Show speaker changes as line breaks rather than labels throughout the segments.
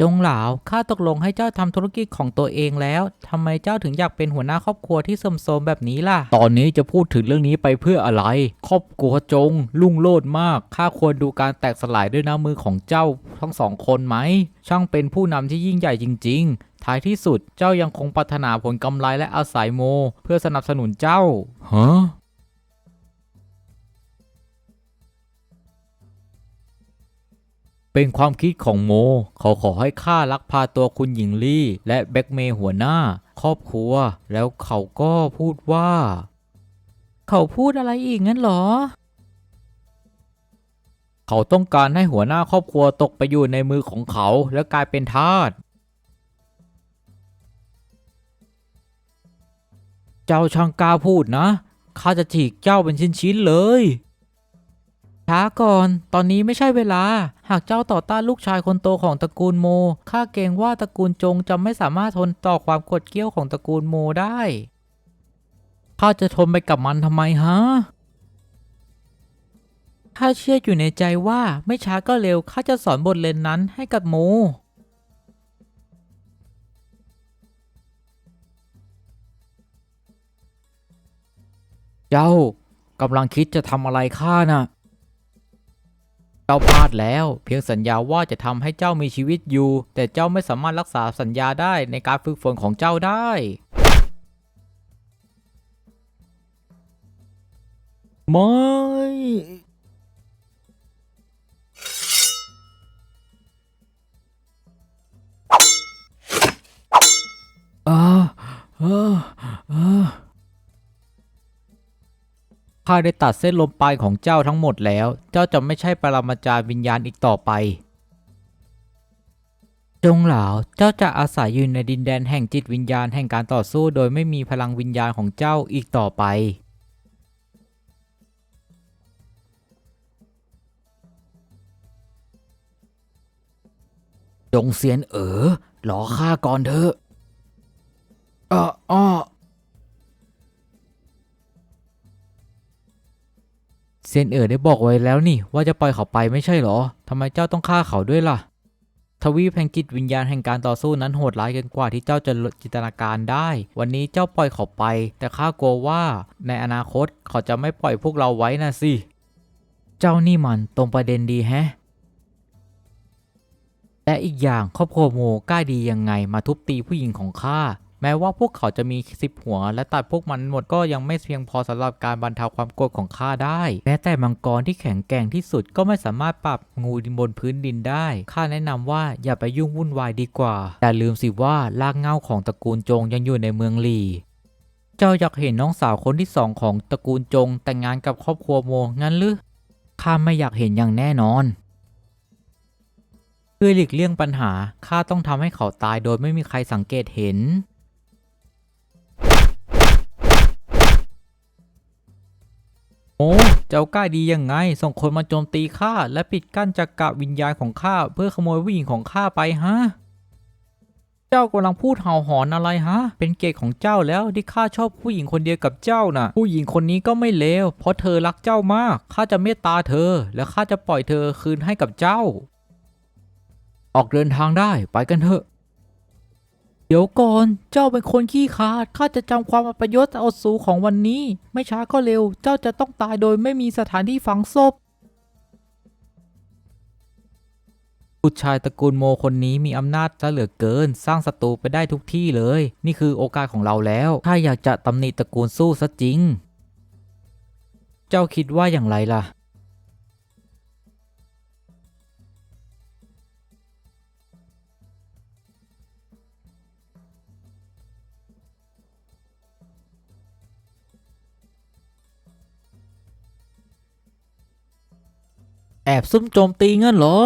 จงหลาว ข้าตกลงให้เจ้าทำธุรกิจของตัวเองแล้วทำไมเจ้าถึงอยากเป็นหัวหน้าครอบครัวที่เสมโสมแบบนี้ล่ะ
ตอนนี้จะพูดถึงเรื่องนี้ไปเพื่ออะไร ครอบครัวจง ลุ่งโลดมาก ข้าควรดูการแตกสลายด้วยน้ำมือของเจ้าทั้งสองคนไหม ช่างเป็นผู้นำที่ยิ่งใหญ่จริง ๆท้ายที่สุดเจ้ายังคงปรารถนาผลกำไรและอาศัยโม เพื่อสนับสนุนเจ้าฮะ เป็นความคิดของโม เขาขอให้ข้าลักพาตัวคุณหญิงลี่ และแบ็กเมย์หัวหน้า ครอบครัว แล้วเขาก็พูดว่า
เขาพูดอะไรอีกงั้นเหรอ
เขาต้องการให้หัวหน้าครอบครัวตกไปอยู่ในมือของเขาแล้วกลายเป็นทาส เจ้าช่างกล้าพูดนะ ข้าจะฉีกเจ้าเป็นชิ้นๆเลย
ช้าก่อน ตอนนี้ไม่ใช่เวลา หากเจ้าต่อต้านลูกชายคนโตของตระกูลโม ข้าเกรงว่าตระกูลจงจะไม่สามารถทนต่อความกดเกี้ยวของตระกูลโมได้
ข้าจะทนไปกับมันทำไมฮะ
ข้าเชื่ออยู่ในใจว่าไม่ช้าก็เร็ว ข้าจะสอนบทเรียนนั้นให้กับโม
เจ้ากำลังคิดจะทำอะไรข้าน่ะ จ้าพลาดแล้ว เพียงสัญญาว่าจะทำให้เจ้ามีชีวิตอยู่ แต่เจ้าไม่สามารถรักษาสัญญาได้ในการฝึกฝนของเจ้าได้ไม่อ่าอ่า ข้าได้ตัดเส้นลมปลายของเจ้าทั้งหมดแล้ว เจ้าจะไม่ใช่ปรมาจารย์วิญญาณอีกต่อไป
จงหลาวเจ้าจะอาศัยอยู่ในดินแดนแห่งจิตวิญญาณแห่งการต่อสู้โดยไม่มีพลังวิญญาณของเจ้าอีกต่อไป
จงเซียนเอ๋อรอข้าก่อนเถอะอ้อ
เซนเอ๋อได้บอกไว้แล้วนี่ ว่าจะปล่อยเขาไปไม่ใช่เหรอทำไมเจ้าต้องฆ่าเขาด้วยล่ะ ทวีปแห่งจิตวิญญาณแห่งการต่อสู้นั้นโหดร้ายเกินกว่าที่เจ้าจะจินตนาการได้ วันนี้เจ้าปล่อยเขาไป แต่ข้ากลัวว่า ในอนาคตเขาจะไม่ปล่อยพวกเราไว้นะสิ เจ้านี่มันตรงประเด็นดีแฮะและอีกอย่างครอบครัวโมกล้าดียังไงมาทุบตีผู้หญิงของข้า แม้ว่าพวกเขาจะมีสิบหัว และตัดพวกมันหมดก็ยังไม่เพียงพอสำหรับการบรรเทาความโกรธของข้าได้แม้แต่มังกรที่แข็งแกร่งที่สุดก็ไม่สามารถปรับงูบนพื้นดินได้ข้าแนะนำว่าอย่าไปยุ่งวุ่นวายดีกว่าแต่ลืมสิว่ารากเหง้าของตระกูลจงยังอยู่ในเมืองหลีเจ้าอยากเห็นน้องสาวคนที่สองของตระกูลจงแต่งงานกับครอบครัวโมงั้นหรือข้าไม่อยากเห็นอย่างแน่นอนเพื่อหลีกเลี่ยงปัญหาข้าต้องทำให้เขาตายโดยไม่มีใครสังเกตเห็น โอ้เจ้ากล้าดียังไง ส่งคนมาโจมตีข้าและปิดกั้นจักรวิญญาณของข้าเพื่อขโมยผู้หญิงของข้าไปฮะ เจ้ากำลังพูดเห่าหอนอะไรฮะ เป็นเกียรติของเจ้าแล้วที่ข้าชอบผู้หญิงคนเดียวกับเจ้าน่ะ ผู้หญิงคนนี้ก็ไม่เลวเพราะเธอรักเจ้ามากข้าจะเมตตาเธอ และข้าจะปล่อยเธอคืนให้กับเจ้า ออกเดินทางได้ไปกันเถอะ เดี๋ยวก่อน เจ้าเป็นคนขี้ขาด ข้าจะจำความอัปยศเอาสูของวันนี้ ไม่ช้าก็เร็ว เจ้าจะต้องตายโดยไม่มีสถานที่ฝังศพผู้ชายตระกูลโมคนนี้มีอำนาจซะเหลือเกิน สร้างศัตรูไปได้ทุกที่เลย นี่คือโอกาสของเราแล้วถ้าอยากจะตำหนิตระกูลสู้ซะจริง เจ้าคิดว่าอย่างไรล่ะ อบซุ่มโจมตีงั้นเหรอ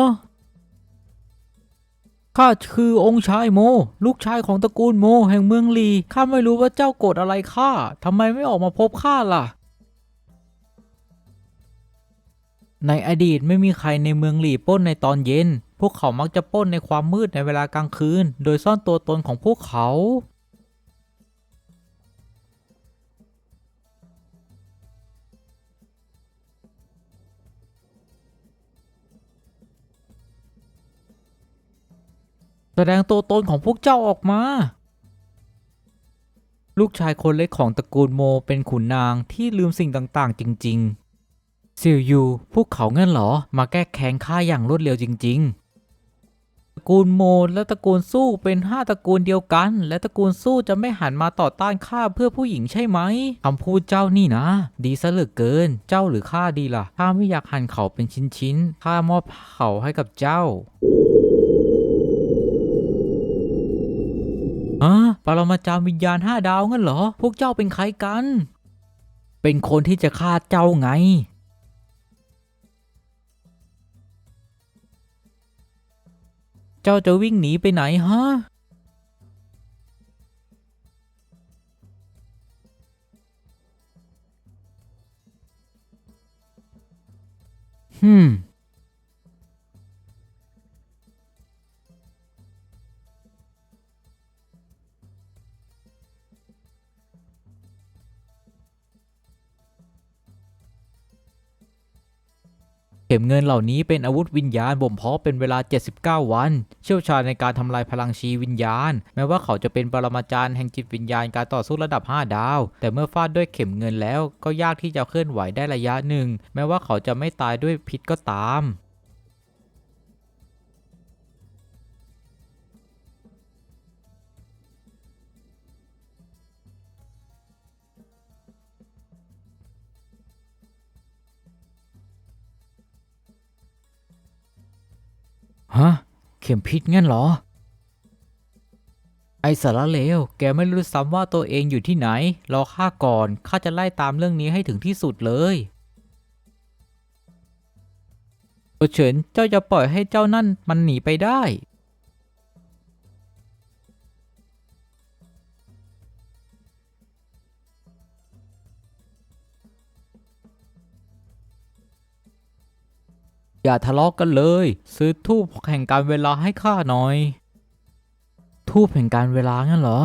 ข้าคือองค์ชายโม ลูกชายของตระกูลโม แห่งเมืองลี ข้าไม่รู้ว่าเจ้าโกรธอะไรข้าทำไมไม่ออกมาพบข้าล่ะ ในอดีตไม่มีใครในเมืองหลีปล้นในตอนเย็น พวกเขามักจะปล้นในความมืดในเวลากลางคืน โดยซ่อนตัวตนของพวกเขา แสดงตัวตนของพวกเจ้าออกมา ลูกชายคนเล็กของตระกูลโมเป็นขุนนางที่ลืมสิ่งต่างๆ จริงๆซิลยูพวกเขาเงั้นเหรอ มาแก้แค้นข้าอย่างรวดเร็วจริง ๆ ตระกูลโมและตระกูลสู้เป็นห้าตระกูลเดียวกัน และตระกูลสู้จะไม่หันมาต่อต้านข้าเพื่อผู้หญิงใช่ไหมคำพูดเจ้านี่นะ ดีซะเหลือเกิน เจ้าหรือข้าดีล่ะข้าไม่อยากหั่นเขาเป็นชิ้นๆข้ามอบเขาให้กับเจ้า ฮะปรมาจารย์วิญญาณห้าดาวงั้นเหรอ พวกเจ้าเป็นใครกัน เป็นคนที่จะฆ่าเจ้าไง เจ้าจะวิ่งหนีไปไหนฮะฮึ เข็มเงินเหล่านี้เป็นอาวุธวิญญาณบ่มเพาะเป็นเวลา 79 วัน เชี่ยวชาญในการทำลายพลังชีวิญญาณ แม้ว่าเขาจะเป็นปรมาจารย์แห่งจิตวิญญาณการต่อสู้ระดับ 5 ดาว แต่เมื่อฟาดด้วยเข็มเงินแล้วก็ยากที่จะเคลื่อนไหวได้ระยะหนึ่ง แม้ว่าเขาจะไม่ตายด้วยพิษก็ตาม ฮะ เข็มพิษงั้นเหรอ ไอสารเลว แกไม่รู้ซ้ำว่าตัวเองอยู่ที่ไหน รอข้าก่อน ข้าจะไล่ตามเรื่องนี้ให้ถึงที่สุดเลยโอเฉินเจ้าจะปล่อยให้เจ้านั่นมันหนีไปได้ อย่าทะเลาะกกันเลย ซื้อทูบแห่งการเวลาให้ข้าหน่อย ทูบแห่งการเวลางั้นเหรอ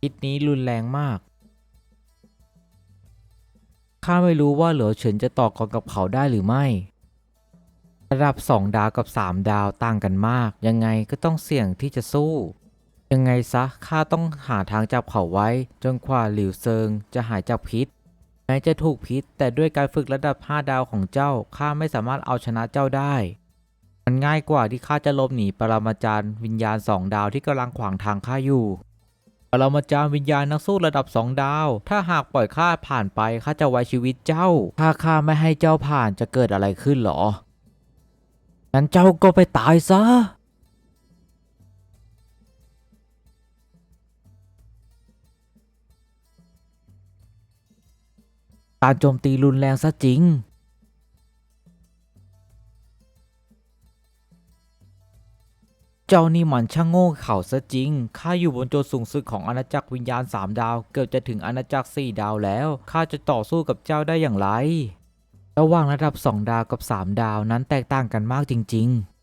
พิษนี้รุนแรงมาก ข้าไม่รู้ว่าเหลือเฉินจะต่อกรกับเขาได้หรือไม่ ระดับ 2 ดาวกับ 3 ดาวต่างกันมาก ยังไงก็ต้องเสี่ยงที่จะสู้ ยังไงซะข้าต้องหาทางจับเขาไว้ จนกว่าหลิวเซิงจะหายจากพิษ แม้จะถูกพิษ แต่ด้วยการฝึกระดับ 5 ดาวของเจ้าข้าไม่สามารถเอาชนะเจ้าได้ มันง่ายกว่าที่ข้าจะหลบหนีปรมาจารย์วิญญาณ2ดาวที่กำลังขวางทางข้าอยู่ปรมาจารย์วิญญาณนักสู้ระดับ2ดาว ถ้าหากปล่อยข้าผ่านไปข้าจะไว้ชีวิตเจ้า ถ้าข้าไม่ให้เจ้าผ่านจะเกิดอะไรขึ้นหรองั้นเจ้าก็ไปตายซะ การโจมตีรุนแรงซะจริง เจ้านี่มันช่างโง่เขลาซะจริง ข้าอยู่บนจุดสูงสุดของอาณาจักรวิญญาณ 3 ดาว เกือบจะถึงอาณาจักร 4 ดาวแล้ว ข้าจะต่อสู้กับเจ้าได้อย่างไร ระหว่างระดับ 2 ดาวกับ 3 ดาวนั้นแตกต่างกันมากจริง ๆ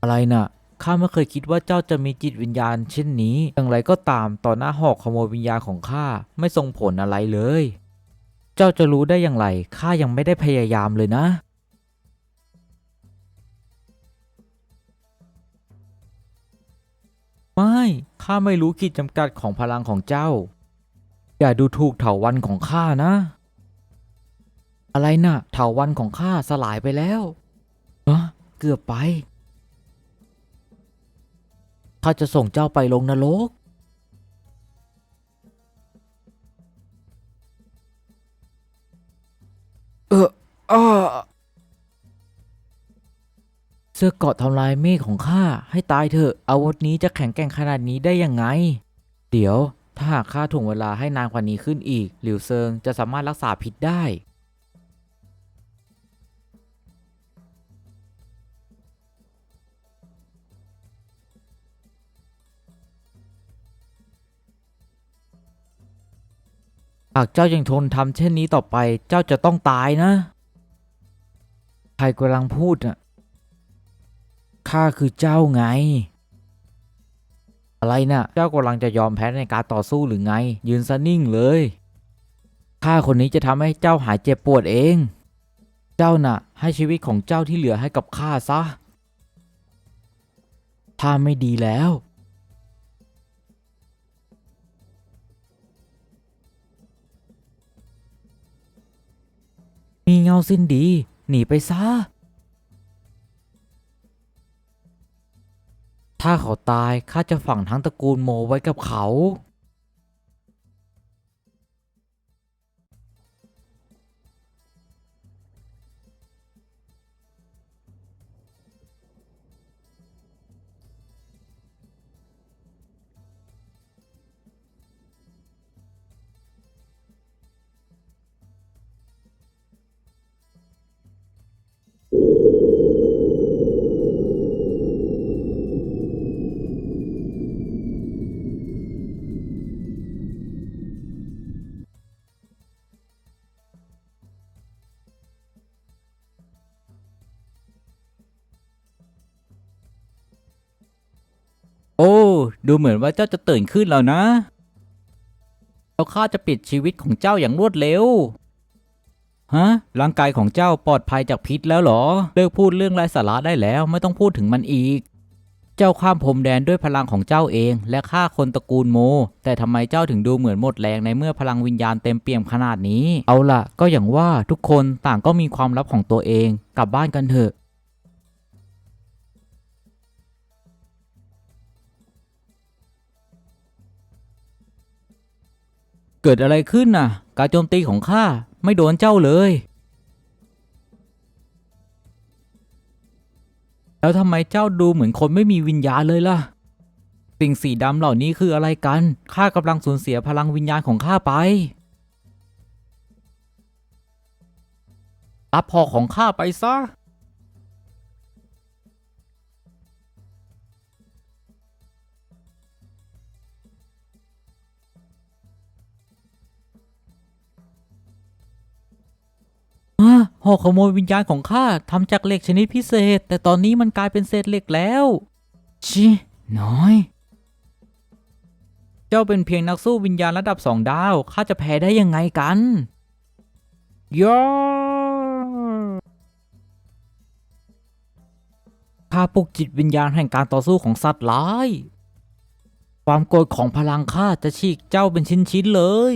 อะไรน่ะ ข้าไม่เคยคิดว่าเจ้าจะมีจิตวิญญาณเช่นนี้ อย่างไรก็ตามต่อหน้าหอกขโมยวิญญาณของข้าไม่ส่งผลอะไรเลย เจ้าจะรู้ได้อย่างไรข้ายังไม่ได้พยายามเลยนะ ไม่ข้าไม่รู้ขีดจำกัดของพลังของเจ้า อย่าดูถูกเถาวันของข้านะ อะไรน่ะเถาวันของข้าสลายไปแล้วเกือบไป ข้าจะส่งเจ้าไปลงนรก เอออ้อเสื้อเกราะทำลายเมฆของข้าให้ตายเถอะ อาวุธนี้จะแข็งแกร่งขนาดนี้ได้ยังไง เดี๋ยว ถ้าหากข้าถ่วงเวลาให้นานกว่านี้ขึ้นอีก หลิวเซิงจะสามารถรักษาพิษได้ หากเจ้ายังทนทำเช่นนี้ต่อไป เจ้าจะต้องตายนะ ใครกำลังพูดน่ะ ข้าคือเจ้าไง
อะไรนะ่ะ เจ้ากำลังจะยอมแพ้ในการต่อสู้หรือไง ยืนซะนิ่งเลย ข้าคนนี้จะทำให้เจ้าหายเจ็บปวดเอง เจ้าน่ะ ให้ชีวิตของเจ้าที่เหลือให้กับข้าซะถ้าไม่ดีแล้ว มีเงาสิ้นดี หนีไปซะ ถ้าเขาตายข้าจะฝังทั้งตระกูลโมไว้กับเขา โอ้ ดูเหมือนว่าเจ้าจะตื่นขึ้นแล้วนะแล้วข้าจะปิดชีวิตของเจ้าอย่างรวดเร็ว ฮะ ร่างกายของเจ้าปลอดภัยจากพิษแล้วเหรอ เลิกพูดเรื่องไร้สาระได้แล้วไม่ต้องพูดถึงมันอีก เจ้าข้ามพรมแดนด้วยพลังของเจ้าเอง และฆ่าคนตระกูลโม แต่ทำไมเจ้าถึงดูเหมือนหมดแรงในเมื่อพลังวิญญาณเต็มเปี่ยมขนาดนี้ เอาล่ะ ก็อย่างว่าทุกคนต่างก็มีความลับของตัวเอง กลับบ้านกันเถอะ เกิดอะไรขึ้นน่ะ การโจมตีของข้าไม่โดนเจ้าเลย แล้วทำไมเจ้าดูเหมือนคนไม่มีวิญญาณเลยล่ะ สิ่งสีดำเหล่านี้คืออะไรกัน ข้ากำลังสูญเสียพลังวิญญาณของข้าไป รับพอของข้าไปซะ อ่าหอกขโมยวิญญาณของข้าทำจากเหล็กชนิดพิเศษ แต่ตอนนี้มันกลายเป็นเศษเหล็กแล้ว ชิน้อย เจ้าเป็นเพียงนักสู้วิญญาณระดับสองดาวข้าจะแพ้ได้ยังไงกันยอข้าปลุกจิตวิญญาณแห่งการต่อสู้ของสัตว์ร้าย ความโกรธของพลังข้าจะฉีกเจ้าเป็นชิ้นๆเลย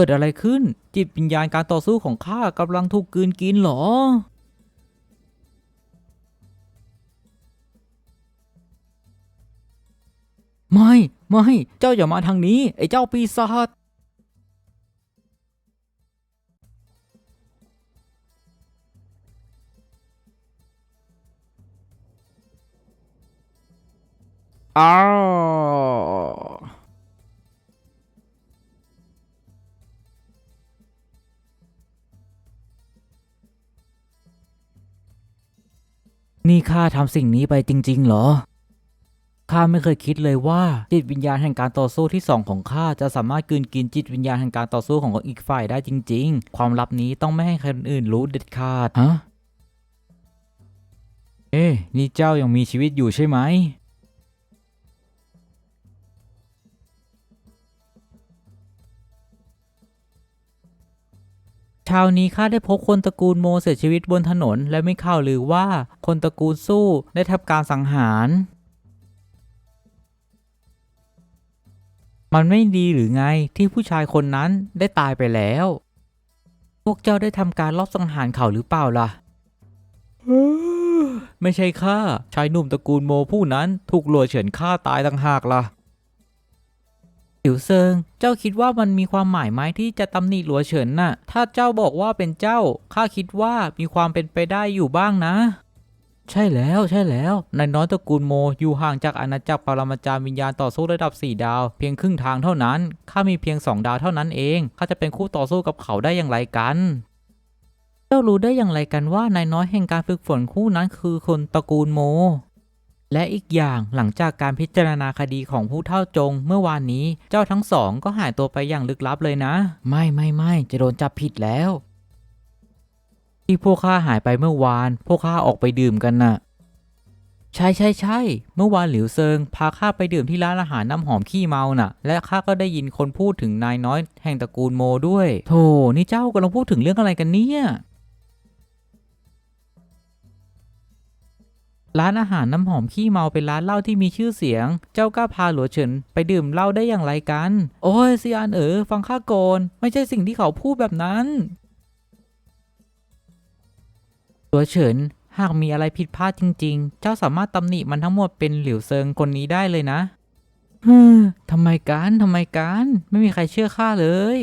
เกิดอะไรขึ้น จิตวิญญาณการต่อสู้ของข้ากำลังถูกกืนกินหรอ ไม่ ไม่ เจ้าอย่ามาทางนี้ ไอ้เจ้าปีศาจอ้าว นี่ข้าทำสิ่งนี้ไปจริง ๆ เหรอ ข้าไม่เคยคิดเลยว่าจิตวิญญาณแห่งการต่อสู้ที่สองของข้าจะสามารถกืนกินจิตวิญญาณแห่งการต่อสู้ของอีกฝ่ายได้จริง ๆ ความลับนี้ต้องไม่ให้ใครอื่นรู้เด็ดขาด ฮะ เอ๊ะนี่เจ้ายังมีชีวิตอยู่ใช่ไหม เช้านี้ข้าได้พบคนตระกูลโมเสียชีวิตบนถนน และไม่ข่าวลือว่าคนตระกูลสู้ได้ทำการสังหาร มันไม่ดีหรือไงที่ผู้ชายคนนั้นได้ตายไปแล้ว พวกเจ้าได้ทำการลอบสังหารเขาหรือเปล่าล่ะไม่ใช่ข้าชายหนุ่มตระกูลโมผู้นั้นถูกหลวเฉือนฆ่าตายต่างหากล่ะ หิวเซิง เจ้าคิดว่ามันมีความหมายไหมที่จะตำหนิหลัวเฉินน่ะ ถ้าเจ้าบอกว่าเป็นเจ้า ข้าคิดว่ามีความเป็นไปได้อยู่บ้างนะ ใช่แล้วใช่แล้วนายน้อยตระกูลโมอยู่ห่างจากอาณาจักรปรมาจารย์วิญญาณต่อสู้ระดับ 4 ดาว เพียงครึ่งทางเท่านั้น ข้ามีเพียง 2 ดาวเท่านั้นเอง ข้าจะเป็นคู่ต่อสู้กับเขาได้อย่างไรกัน เจ้ารู้ได้อย่างไรกันว่านายน้อยแห่งการฝึกฝนคู่นั้นคือคนตระกูลโม
และอีกอย่างหลังจากการพิจารณาคดีของผู้เท่าจง เมื่อวานนี้เจ้าทั้งสองก็หายตัวไปอย่างลึกลับเลยนะ ไม่ไม่ไม่จะโดนจับผิดแล้ว ที่พวกข้าหายไปเมื่อวาน พวกข้าออกไปดื่มกันน่ะ ใช่ใช่ใช่เมื่อวานหลิวเซิง พาข้าไปดื่มที่ร้านอาหารน้ำหอมขี้เมาน่ะ และข้าก็ได้ยินคนพูดถึงนายน้อยแห่งตระกูลโมด้วยโธ่นี่เจ้ากำลังพูดถึงเรื่องอะไรกันเนี่ย ร้านอาหารน้ำหอมขี้เมาเป็นร้านเหล้าที่มีชื่อเสียง เจ้ากล้าพาหลัวเฉินไปดื่มเหล้าได้อย่างไรกัน โอ้ยซียนเอ๋อฟังข้าโกน ไม่ใช่สิ่งที่เขาพูดแบบนั้นหลัวเฉินหากมีอะไรผิดพลาดจริง ๆ เจ้าสามารถตำหนิมันทั้งหมดเป็นหลิวเซิงคนนี้ได้เลยนะฮึทำไมกันทำไมกัน ไม่มีใครเชื่อข้าเลย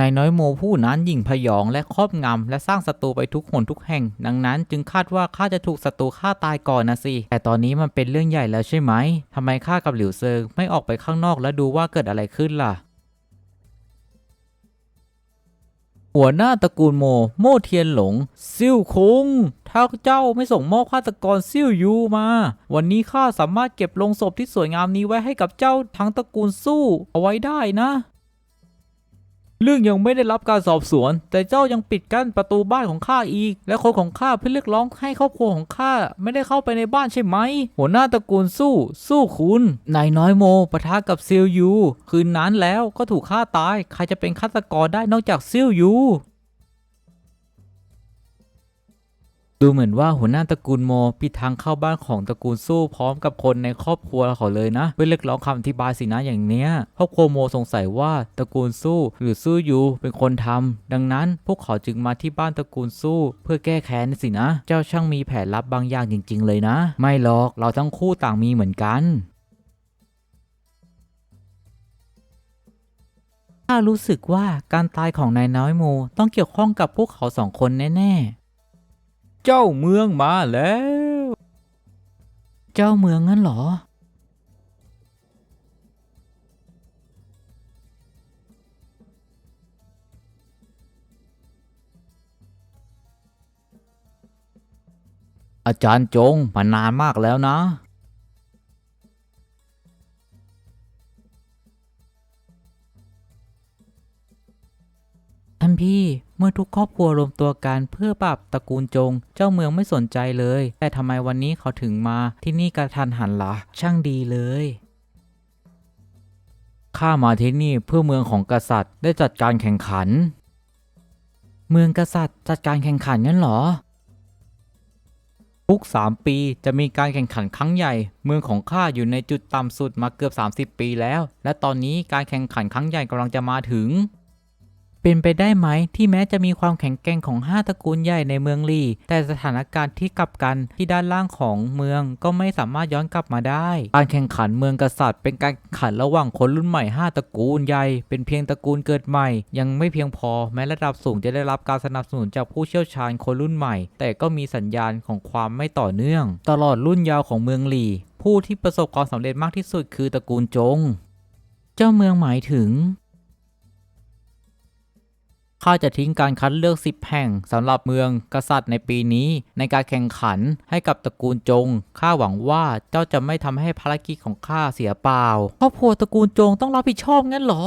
นายน้อยโมผู้นั้นยิ่งพยองและครอบงำและสร้างศัตรูไปทุกหนทุกแห่ง ดังนั้นจึงคาดว่าข้าจะถูกศัตรูฆ่าตายก่อนนะสิ แต่ตอนนี้มันเป็นเรื่องใหญ่แล้วใช่ไหมทำไมข้ากับหลิวเซิงไม่ออกไปข้างนอกแล้วดูว่าเกิดอะไรขึ้นล่ะ หัวหน้าตระกูลโม โมเทียนหลง ซิ่วคงถ้าเจ้าไม่ส่งมอบฆาตกรซิ่วยูมา วันนี้ข้าสามารถเก็บลงศพที่สวยงามนี้ไว้ให้กับเจ้าทั้งตระกูลสู้เอาไว้ได้นะ เรื่องยังไม่ได้รับการสอบสวน แต่เจ้ายังปิดกั้นประตูบ้านของข้าอีก และคนของข้าเพื่อเรียกร้องให้ครอบครัวของข้าไม่ได้เข้าไปในบ้านใช่ไหม หัวหน้าตระกูลสู้ สู้คุณนายน้อยโมปะทะกับซิลยู คืนนั้นแล้วก็ถูกฆ่าตาย ใครจะเป็นฆาตกรได้นอกจากซิลยู ดูเหมือนว่าหัวหน้าตระกูลโมปิดทางเข้าบ้านของตระกูลสู้พร้อมกับคนในครอบครัวเขาเลยนะเพื่อเรียกร้องคำอธิบายสินะอย่างเนี้ยครอบครัวโมสงสัยว่าตระกูลสู้หรือสู้ยูเป็นคนทำดังนั้นพวกเขาจึงมาที่บ้านตระกูลสู้เพื่อแก้แค้นสินะ เจ้าช่างมีแผนลับบางอย่างจริง ๆ เลยนะ ไม่หรอกเราทั้งคู่ต่างมีเหมือนกันข้ารู้สึกว่าการตายของนายน้อยโมต้องเกี่ยวข้องกับพวกเขาสองคนแน่ๆ เจ้าเมืองมาแล้ว เจ้าเมืองงั้นเหรอ อาจารย์จงมานานมากแล้วนะ ท่านพี่ เมื่อทุกครอบครัวรวมตัวกันเพื่อปราบตระกูลจง เจ้าเมืองไม่สนใจเลย แต่ทำไมวันนี้เขาถึงมาที่นี่กระทันหันละ่ะ ช่างดีเลยข้ามาที่นี่เพื่อเมืองของกษัตริย์ได้จัดการแข่งขัน เมืองกษัตริย์จัดการแข่งขันงั้นหรอ ทุก 3 ปีจะมีการแข่งขันครั้งใหญ่ เมืองของข้าอยู่ในจุดต่ำสุดมาเกือบ 30 ปีแล้ว และตอนนี้การแข่งขันครั้งใหญ่กำลังจะมาถึง เป็นไปได้ไหมที่แม้จะมีความแข็งแกร่งของ5ตระกูลใหญ่ในเมืองลีแต่สถานการณ์ที่กลับกันที่ด้านล่างของเมืองก็ไม่สามารถย้อนกลับมาได้ การแข่งขันเมืองกษัตริย์ เป็นการแข่งขันระหว่างคนรุ่นใหม่ 5ตระกูลใหญ่เป็นเพียงตระกูลเกิดใหม่ ยังไม่เพียงพอแม้ระดับสูงจะได้รับการสนับสนุนจากผู้เชี่ยวชาญคนรุ่นใหม่ แต่ก็มีสัญญาณของความไม่ต่อเนื่อง ตลอดรุ่นยาวของเมืองลีผู้ที่ประสบความสำเร็จมากที่สุดคือตระกูลจง เจ้าเมืองหมายถึง ข้าจะทิ้งการคัดเลือก 10 แห่งสำหรับเมืองกษัตริย์ในปีนี้ในการแข่งขันให้กับตระกูลจง ข้าหวังว่าเจ้าจะไม่ทำให้ภารกิจของข้าเสียเปล่า ครอบครัวตระกูลจงต้องรับผิดชอบงั้นเหรอ